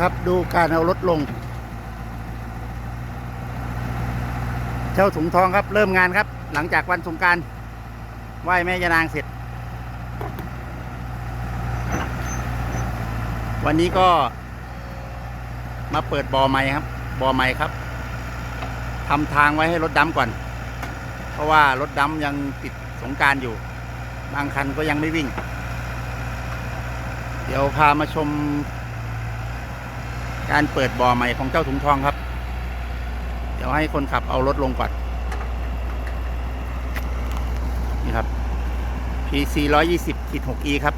ครับ ดูการเอารถลง เจ้าถุงทองครับ เริ่มงานครับ หลังจากวันสงการไหว้แม่ยานางเสร็จ วันนี้ก็ มาเปิดบ่อใหม่ครับบ่อใหม่ครับทำทางไว้ให้รถดำก่อน เพราะว่ารถดำยังติดสงการอยู่ บางคันก็ยังไม่วิ่ง เดี๋ยวพามาชม การเปิดบ่อใหม่ของเจ้าถุงทองครับ เดี๋ยวให้คนขับเอารถลงก่อนนี่ครับ PC 120ขีด 6E ครับ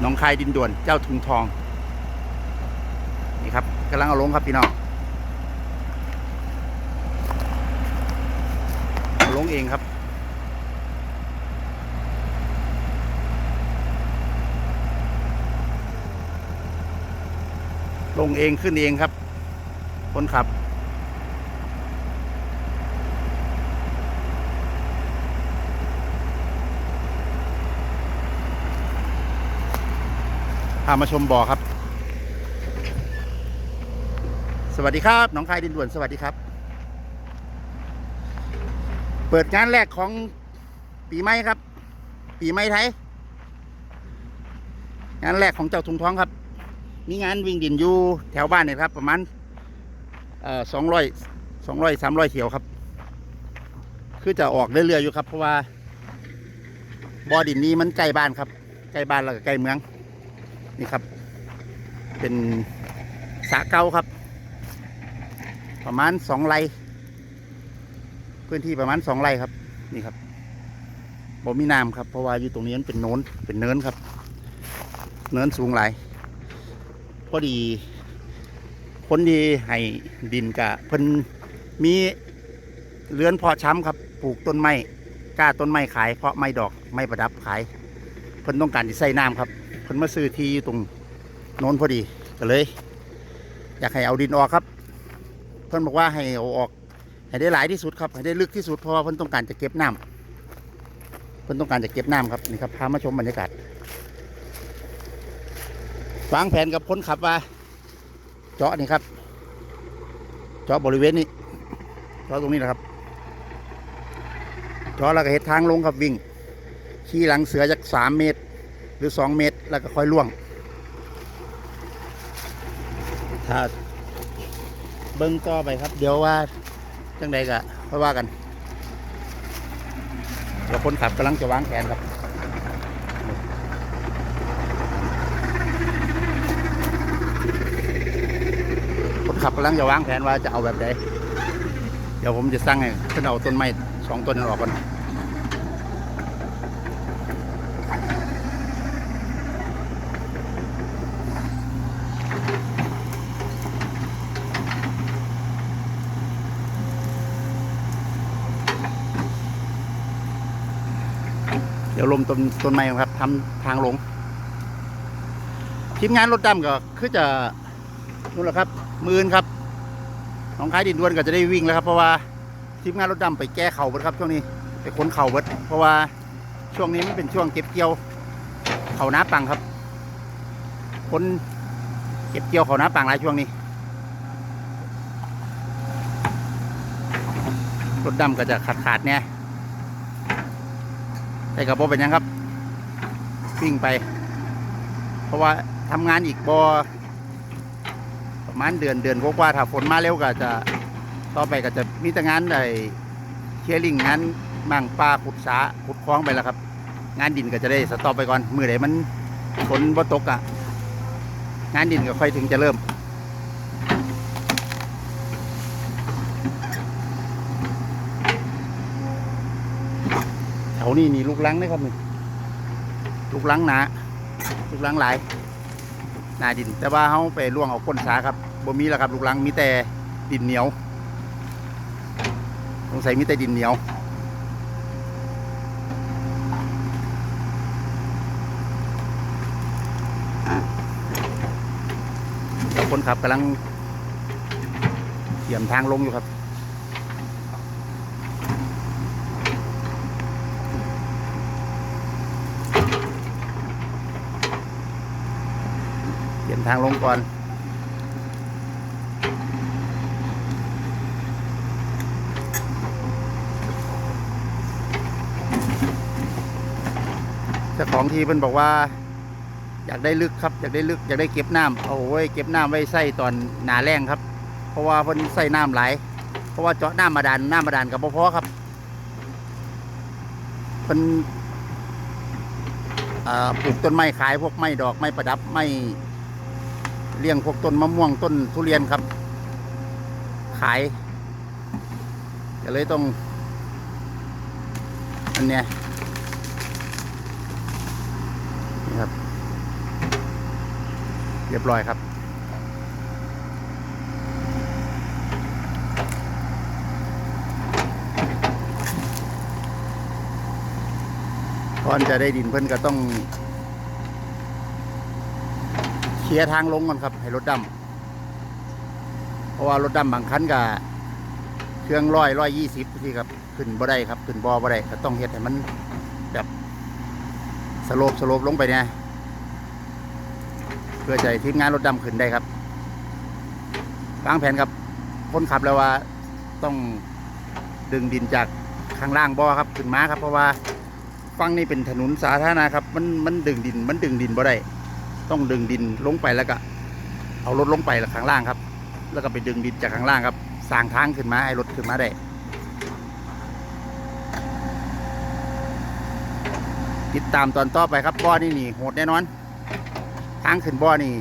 หน้องคายดินด่วนเจ้าถุงทอง นี่ครับกำลังเอาลงครับพี่น้องเอาลงเองครับ งเองขึ้นเองครับ คนขับ พามาชมบ่อครับ สวัสดีครับน้องคายดินด่วนสวัสดีครับ เปิดงานแรกของปีใหม่ครับ ปีใหม่ไทยงานแรกของเจ้าทุงท้องครับ มีงานวิ่งดินอยู่แถวบ้านเนี่ยครับ ประมาณสองร้อยสองร้อยสามร้อยเที่ยวครับ คือจะออกเรื่อยๆอยู่ครับ เพราะว่าบ่อดินนี้มันใกล้บ้านครับใกล้บ้านแล้วก็ใกล้เมือง นี่ครับ เป็นสระเกาครับ ประมาณสองไร่พื้นที่ประมาณสองไร่ครับ นี่ครับบ่มีน้ำครับ เพราะว่าอยู่ตรงนี้มันเป็นโน้นเป็นเนินครับ เนินสูงหลาย พอดี คนดีให้ดินกะเพิ่นมีเรือนพาะช้ำครับปลูกต้นไม้กล้าต้นไม้ขาย เพราะไม้ดอกไม้ประดับขาย เพิ่นต้องการที่ใส่น้ำครับ เพิ่นมาซื้อที่อยู่ตรงโน้นพอดีก็เลย อยากให้เอาดินออกครับ เพิ่นบอกว่าให้เอาออกให้ได้หลายที่สุดครับให้ได้ลึกที่สุดเพราะว่าเพิ่นต้องการจะเก็บน้ำเพิ่นต้องการจะเก็บน้ำครับนี่ครับพามาชมบรรยากาศ วางแผนกับคนขับว่า เจาะนี่ครับ เจาะบริเวณนี้เจาะตรงนี้นะครับ เจาะแล้วก็เห็ดทางลงครับวิ่ง ขี่หลังเสือจากสามเมตร หรือสองเมตร แล้วก็ค่อยล่วง ถ้าเบิ้งต่อไปครับ เดี๋ยวว่าจังใดก็ค่อยว่ากันเดี๋ยวคนขับกำลังจะวางแผนครับ คนขับกำลังจะวางแผนว่าจะเอาแบบใดเดี๋ยวผมจะสร้างให้ขึ้นเอาต้นไม้สองต้นนั้นออกก่อนเดี๋ยวลมต้นต้นไม้ครับทำทางลงทีมงานรถดำก็คือจะนู่นแหละครับ มือนครับน้องคายดินด้วนก็จะได้วิ่งแล้วครับ เพราะว่าทีมงานรถดำไปแก้เข่าเบิดครับช่วงนี้ไปขนเข่าเบิดเพราะว่าช่วงนี้มันเป็นช่วงเก็บเกี่ยวเข่าน้าปังครับคนเก็บเกี่ยวเข่าน้าปังหลายช่วงนี้รถดำก็จะขาดขาดเนี่ยแต่กับโบเป็นยังครับวิ่งไป เพราะว่าทำงานอีกบอ ประมาณเดือนเดือนกว่าๆถ้าฝนมาเร็วก็จะต่อไปก็จะมีแต่งานไอ้เคลียร์ลิงงานมั่งปลาขุดสาขุดคลองไปแล้วครับ งานดินก็จะได้สต็อปไปก่อนมือไหนมันฝนบ่ตกอะ งานดินก็ค่อยถึงจะเริ่มแถวนี้นี่ลูกลังนะครับนี่ลูกลังหนาลูกลังหลาย หนาดิน แต่ว่าเขาไปล่วงเอาก้นสาครับบ่มีแล้วครับลูกลังมีแต่ดินเหนียวสงสัยมีแต่ดินเหนียวแล้วคนขับกำลังเขี่ยมทางลงอยู่ครับ ลี่ยนทางลงก่อน เจ้าของทีเพิ่นบอกว่า อยากได้ลึกครับ อยากได้ลึก อยากได้เก็บน้ำเอาไว้เก็บน้ำไว้ใส่ตอนหนาแรงครับ เพราะว่าเพิ่นใส่น้ำหลายเพราะว่าเจาะน้ำมาดานน้ำมาดานกับบ่พอครับเพิ่นปลูกต้นไม้ขายพวกไม้ดอกไม้ประดับไม้ เลี้ยงพวกต้นมะม่วงต้นทุเรียนครับ ขายก็เลยต้อง อันเนี้ยนี่ครับ เรียบร้อยครับ ก่อนจะได้ดินเพิ่นก็ต้อง ลียร์ทางลงก่อนครับ ให้รถดำเพราะว่ารถดำบางคันก็เครื่องร้อยร้อยยี่สิบที่ครับ ขึ้นบ่ได้ครับ ขึ้นบ่อบ่ได้ก็ต้องเฮ็ดให้มันแบบสโลปสโลปลงไปเนี่ยเพื่อจะให้ทีมงานรถดำขึ้นได้ครับวางแผนกับคนขับแล้วว่าต้องดึงดินจากข้างล่างบ่อครับขึ้นมาครับเพราะว่าฟังนี่เป็นถนนสาธารณะครับ มันมันดึงดินมันดึงดินบ่ได้ ต้องดึงดินลงไปแล้วก็ เอารถลงไปข้างล่างครับ แล้วก็ไปดึงดินจากข้างล่างครับสร้างทางขึ้นมาให้รถขึ้นมาได้ติดตามตอนต่อไปครับบ่อนี่นี่โหดแน่นอน ทางขึ้นบ่อนี่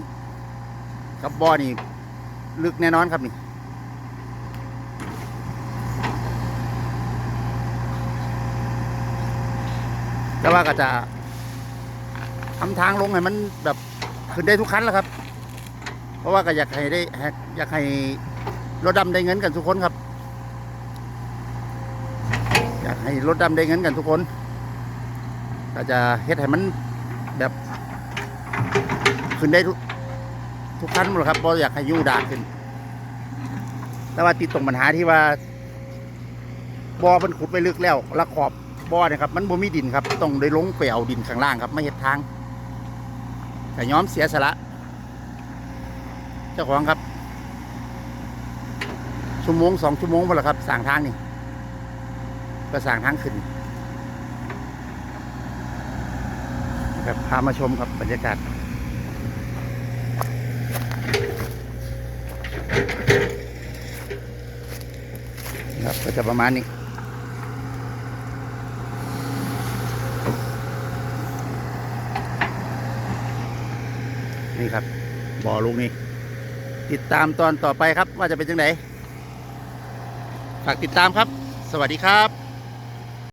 กับบ่อนี่ลึกแน่นอนครับนี่แต่ว่าก็จะทำทางลงให้มันแบบ ขึ้นได้ทุกคันแล้วครับ เพราะว่าก็อยากให้ได้อยากให้รถดำได้เงินกันทุกคนครับ อยากให้รถดำได้เงินกันทุกคน ก็จะเฮ็ดให้มันแบบขึ้นได้ทุกทุกขั้นหมดครับเพราะอยากให้ยู่ดาขึ้น แต่ว่าติดตรงปัญหาที่ว่าบ่อมันขุดไปลึกแล้วและขอบบ่อเนี่ยครับ มันบ่มีดินครับ ต้องได้ลงไปเอาดินข้างล่างครับไม่เห็ดทาง แต่ย้อมเสียสละ เจ้าของครับ ชั่วโมงสองชั่วโมงพอละครับสั่งทางนี่ก็สั่งทางขึ้นครับพามาชมครับบรรยากาศครับก็จะประมาณนี้ ครับบ่อลูกนี้ ติดตามตอนต่อไปครับว่าจะเป็นยังไงฝากติดตามครับ สวัสดีครับ